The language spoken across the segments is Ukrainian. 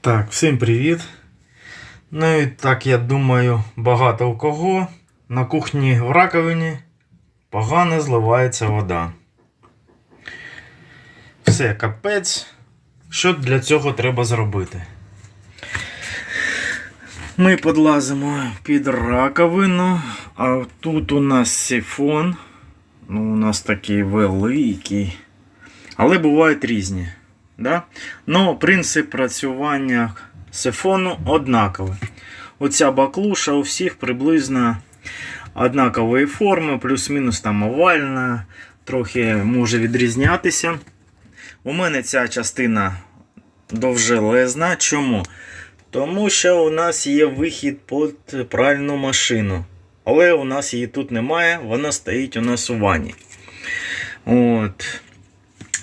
Так, всім привіт. Ну і так, я думаю, багато у кого на кухні в раковині погано зливається вода. Все, капець. Що для цього треба зробити? Ми підлазимо під раковину, а тут у нас сифон. Ну, у нас такий великий. Але бувають різні. Да? Ну, принцип працювання сифону однаковий. Оця баклуша у всіх приблизно однакової форми, плюс-мінус там овальна, трохи може відрізнятися. У мене ця частина довжелезна. Чому? Тому що у нас є вихід під пральну машину. Але у нас її тут немає, вона стоїть у нас у ванні. От.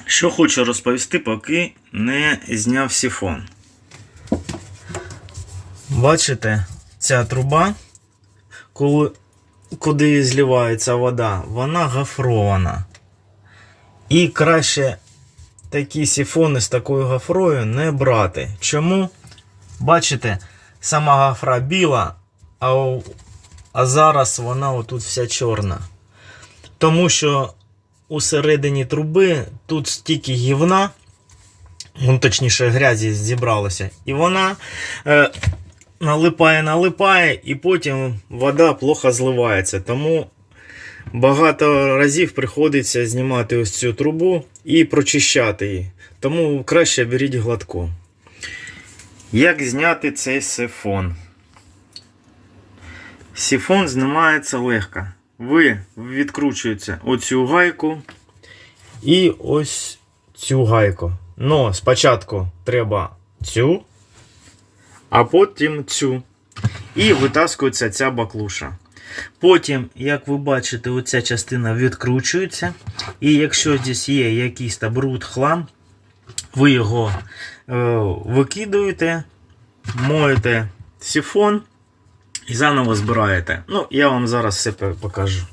Що хочу розповісти, поки не зняв сифон. Бачите, ця труба, коли, куди зливається вода, вона гофрована. І краще такі сифони з такою гофрою не брати. Чому? Бачите, сама гофра біла, а, а зараз вона отут вся чорна. Тому що у середині труби тут стільки гівна, ну, точніше, грязі зібралося, і вона е, налипає, налипає, і потім вода плохо зливається. Тому багато разів приходиться знімати ось цю трубу і прочищати її. Тому краще беріть гладку. Як зняти цей сифон? Сифон знімається легко. Ви відкручуєте оцю гайку і ось цю гайку. Но спочатку треба цю, а потім цю. І витаскується ця баклуша. Потім, як ви бачите, оця частина відкручується. І якщо здесь є якийсь там бруд хлам, ви його е, викидуєте, моєте сифон і заново збираєте. Ну, я вам зараз все покажу.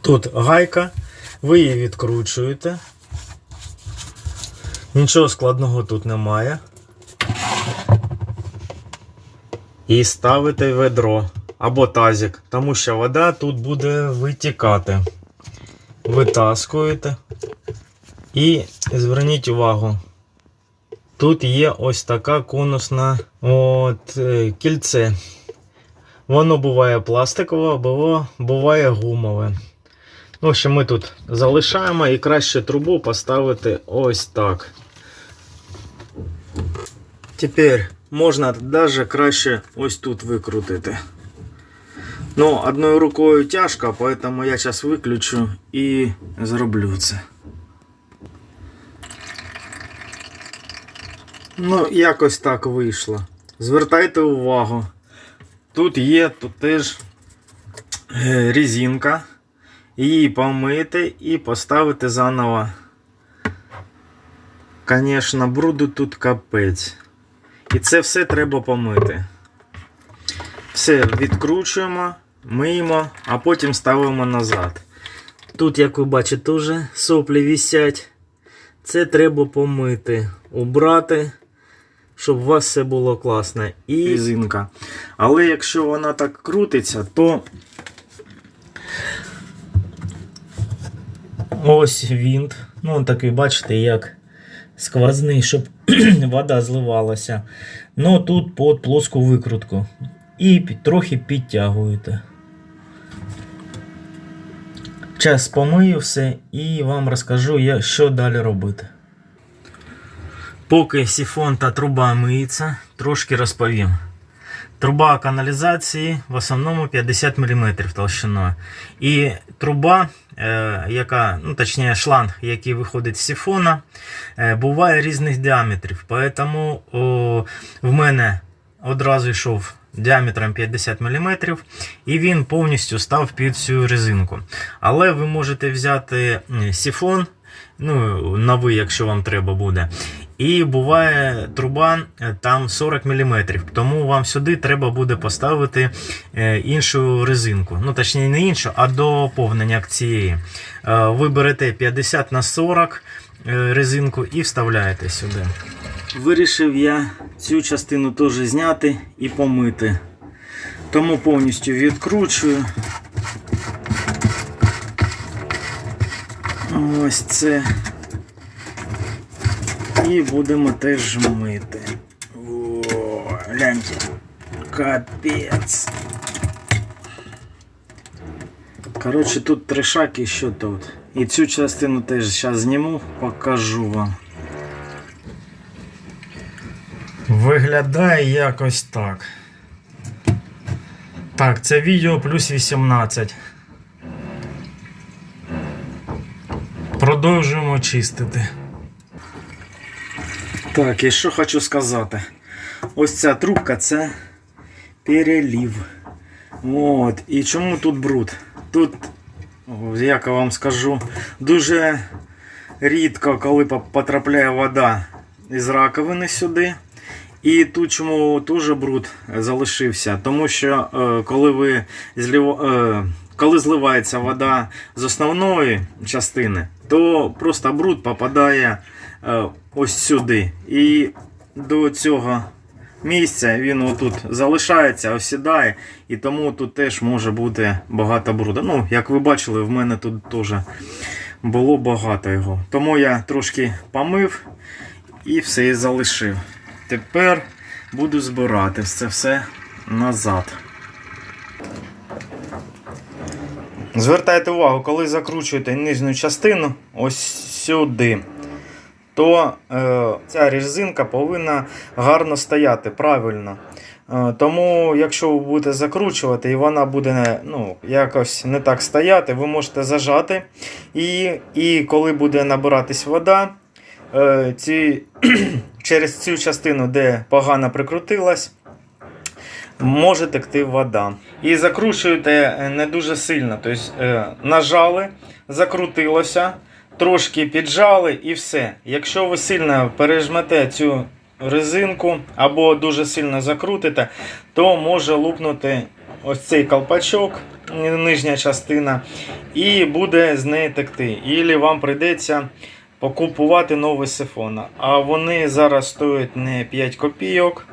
Тут гайка, ви її відкручуєте. Нічого складного тут немає. І ставите ведро або тазик, тому що вода тут буде витікати. Витаскуєте. І зверніть увагу. Тут є ось така конусна от, е, кільце. Воно буває пластикове, або буває гумове. В общем, ми тут залишаємо і краще трубу поставити ось так. Тепер можна навіть краще ось тут викрутити. Ну, одною рукою тяжко, поэтому я зараз виключу і зроблю це. Ну, якось так вийшло. Звертайте увагу. Тут є тут теж е, резинка. Її помити і поставити заново. Звісно, бруду тут капець. І це все треба помити. Все відкручуємо, миємо, а потім ставимо назад. Тут, як ви бачите, вже соплі висять. Це треба помити, убрати, щоб у вас все було класно. І резинка. Але якщо вона так крутиться, то ось вінт. Ну, он такий, бачите, як сквозний, щоб вода зливалася. Ну тут під плоску викрутку. І трохи підтягуєте. Час помию все і вам розкажу, я- що далі робити. Поки сифон та труба миється, трошки розповім. Труба каналізації в основному 50 мм толщиною. І труба, е, яка, ну точніше, шланг, який виходить з сифона, е, буває різних діаметрів. Тому в мене одразу йшов діаметром 50 мм, і він повністю став під цю резинку. Але ви можете взяти сифон, ну, новий, якщо вам треба буде. І буває труба е, там 40 мм, тому вам сюди треба буде поставити е, іншу резинку. Ну, точніше, не іншу, а доповнення цієї. Е, Ви берете 50 на 40 е, резинку і вставляєте сюди. Вирішив я цю частину теж зняти і помити. Тому повністю відкручую. Ось це. І будемо теж мити. О, гляньте. Капець. Коротше, тут трешак і що тут. І цю частину теж зараз зніму, покажу вам. Виглядає якось так. Так, це відео плюс 18. Продовжуємо чистити. Так, і що хочу сказати. Ось ця трубка це перелів. От. І чому тут бруд? Тут, як я вам скажу, дуже рідко, коли потрапляє вода із раковини сюди. І тут чому теж бруд залишився? Тому що е, коли ви злив, е, коли зливається вода з основної частини, то просто бруд попадає ось сюди. І до цього місця він отут залишається, осідає, і тому тут теж може бути багато бруду. Ну, як ви бачили, в мене тут теж було багато його. Тому я трошки помив і все і залишив. Тепер буду збирати це все назад. Звертайте увагу, коли закручуєте нижню частину ось сюди, то е, ця резинка повинна гарно стояти правильно. Е, тому, якщо ви будете закручувати і вона буде ну, якось не так стояти, ви можете зажати. І, і коли буде набиратись вода, е, ці, через цю частину, де погано прикрутилась, може текти вода. І закручуєте е, не дуже сильно. Тобто е, нажали, закрутилося, трошки піджали і все. Якщо ви сильно пережмете цю резинку або дуже сильно закрутите, то може лупнути ось цей колпачок, нижня частина, і буде з неї текти. Ілі вам прийдеться покупувати новий сифон. А вони зараз стоять не 5 копійок,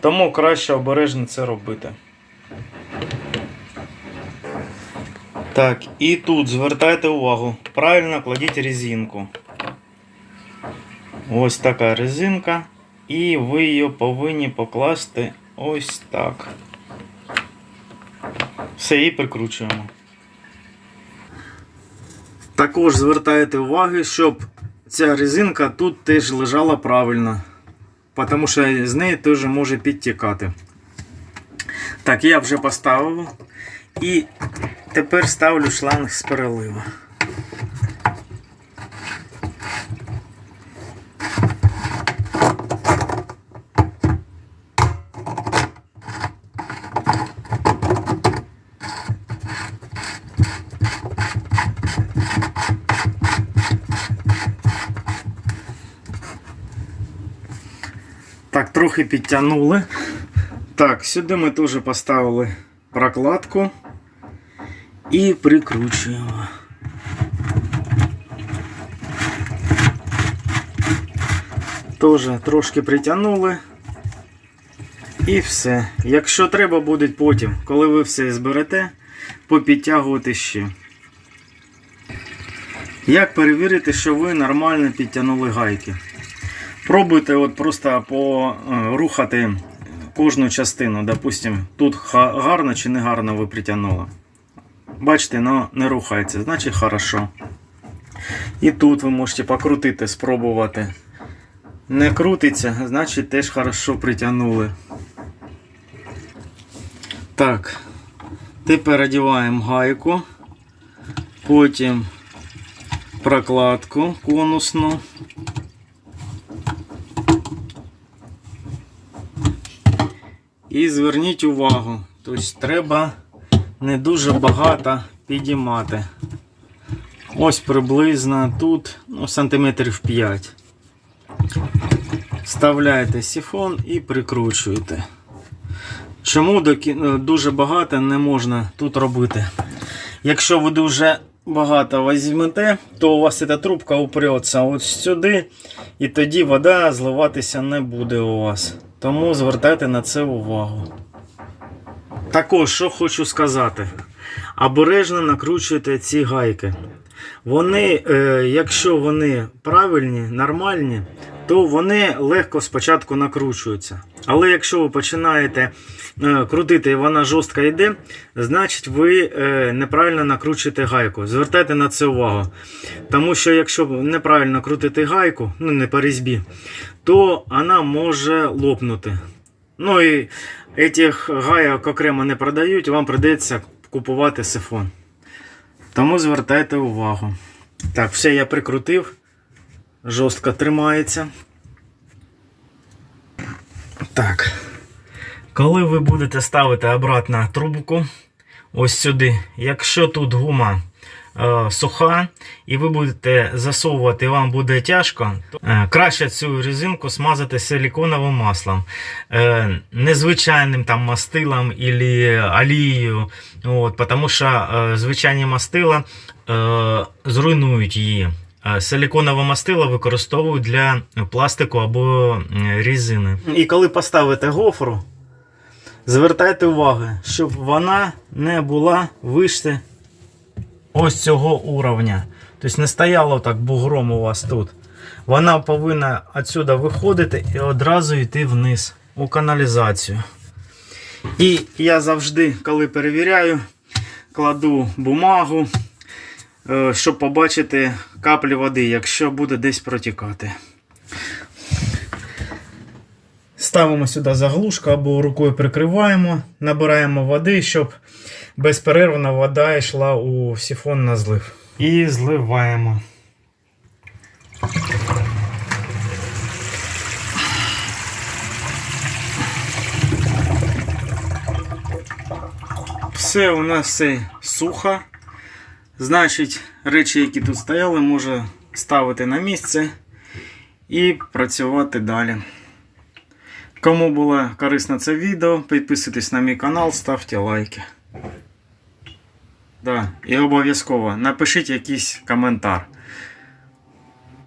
тому краще обережно це робити. Так, і тут звертайте увагу, правильно кладіть резинку. Ось така резинка. І ви її повинні покласти ось так. Все, і прикручуємо. Також звертайте увагу, щоб ця резинка тут теж лежала правильно. Тому що з неї теж може підтікати. Так, я вже поставив. І тепер ставлю шланг з переливу. Так, трохи підтягнули. Так, сюди ми теж поставили прокладку і прикручуємо. Теж трошки притягнули. І все. Якщо треба буде потім, коли ви все зберете, попідтягувати ще. Як перевірити, що ви нормально підтягнули гайки? Пробуйте от просто порухати кожну частину. Допустим, тут гарно чи не гарно ви притягнули. Бачите, воно не рухається, значить хорошо. І тут ви можете покрутити, спробувати. Не крутиться, значить теж хорошо притягнули. Так, тепер одіваємо гайку, потім прокладку конусну. І зверніть увагу, тобто треба не дуже багато підіймати. Ось приблизно тут ну, сантиметрів 5. Вставляєте сифон і прикручуєте. Чому е, дуже багато не можна тут робити? Якщо ви дуже багато візьмете, то у вас ця трубка упреться от сюди, і тоді вода зливатися не буде у вас. Тому звертайте на це увагу. Також, що хочу сказати, обережно накручуйте ці гайки. Вони, е, якщо вони правильні, нормальні, то вони легко спочатку накручуються. Але якщо ви починаєте е, крутити і вона жорстко йде, значить ви е, неправильно накручуєте гайку. Звертайте на це увагу. Тому що якщо неправильно крутити гайку, ну не по різьбі, то вона може лопнути. Ну і цих гайок окремо не продають, вам придеться купувати сифон. Тому звертайте увагу. Так, все я прикрутив. Жорстко тримається. Так. Коли ви будете ставити обратно трубку, ось сюди, якщо тут гума суха, і ви будете засовувати, вам буде тяжко, е, краще цю резинку смазати силіконовим маслом. Е, незвичайним там мастилом або олією. От, тому що е, звичайні мастила е, зруйнують її. Е, Силіконове мастило використовують для пластику або е, різини. І коли поставите гофру, звертайте увагу, щоб вона не була вище ось цього уровня. Тобто не стояло так бугром у вас тут. Вона повинна відсюди виходити і одразу йти вниз у каналізацію. І я завжди, коли перевіряю, кладу бумагу, е, щоб побачити каплі води, якщо буде десь протікати. Ставимо сюди заглушку або рукою прикриваємо, набираємо води, щоб безперервно вода йшла у сифон на злив. І зливаємо. Все, у нас все сухо. Значить, речі, які тут стояли, можна ставити на місце і працювати далі. Кому було корисно це відео, підписуйтесь на мій канал, ставте лайки. Да, і обов'язково напишіть якийсь коментар.